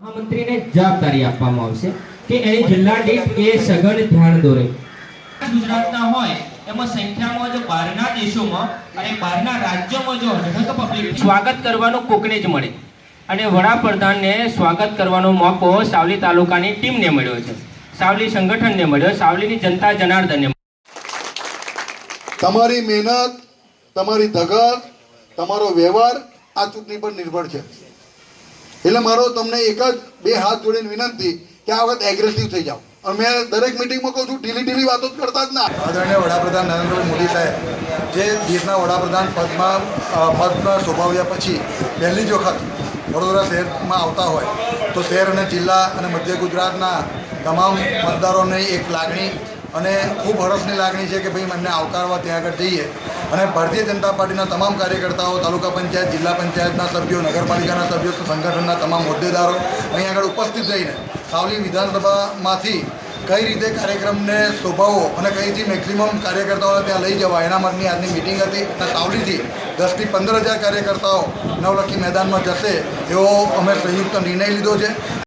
મહામંત્રીને જવાબદારી આપવામાં આવશે કે એની જિલ્લા દીઠ એ સઘન ધ્યાન દોરે. ગુજરાતના હોય એમાં સંખ્યામાં જો બહારના દેશોમાં અને બહારના રાજ્યોમાં જો અઢળક પબ્લિક સ્વાગત કરવાનો કોકને જ મળે. અને વડાપ્રધાનને સ્વાગત કરવાનો મોકો સાવલી તાલુકાની ટીમને મળ્યો છે. સાવલી સંગઠનને મળ્યો સાવલીની જનતા જનાર્દનને તમારી મહેનત તમારી ધગત તમારો વ્યવહાર આ ચૂંટણી પર નિર્ભર છે. એટલે મારો તમને એક જ બે હાથ જોડીને વિનંતી કે આ વખત એગ્રેસિવ થઈ જાઓ. અને મેં દરેક મિટિંગમાં કહું છું ઢીલી ઢીલી વાતો જ કરતા જ ના. આદરણીય વડાપ્રધાન નરેન્દ્રભાઈ મોદી સાહેબ જે દેશના વડાપ્રધાન પદમાં અ, પદમાં શોભાવ્યા પછી પહેલી જ વખત વડોદરા શહેરમાં આવતા હોય તો શહેર અને જિલ્લા અને મધ્ય ગુજરાતના તમામ મતદારોની એક લાગણી અને ખૂબ હરસની લાગણી છે કે ભાઈ મને આવકારવા ત્યાં આગળ જઈએ. અને ભારતીય જનતા પાર્ટીના તમામ કાર્યકર્તાઓ, તાલુકા પંચાયત, જિલ્લા પંચાયતના સભ્યો, નગરપાલિકાના સભ્યો સંગઠનના તમામ હોદ્દેદારો અહીં આગળ ઉપસ્થિત રહીને સાવલી વિધાનસભામાંથી કઈ રીતે કાર્યક્રમને શોભાવો અને કઈથી મેક્સિમમ કાર્યકર્તાઓને ત્યાં લઈ જવા એના માટેની આજની મિટિંગ હતી. અને સાવલીથી દસથી પંદર હજાર કાર્યકર્તાઓ નવલખી મેદાનમાં જશે એવો અમે સંયુક્ત નિર્ણય લીધો છે.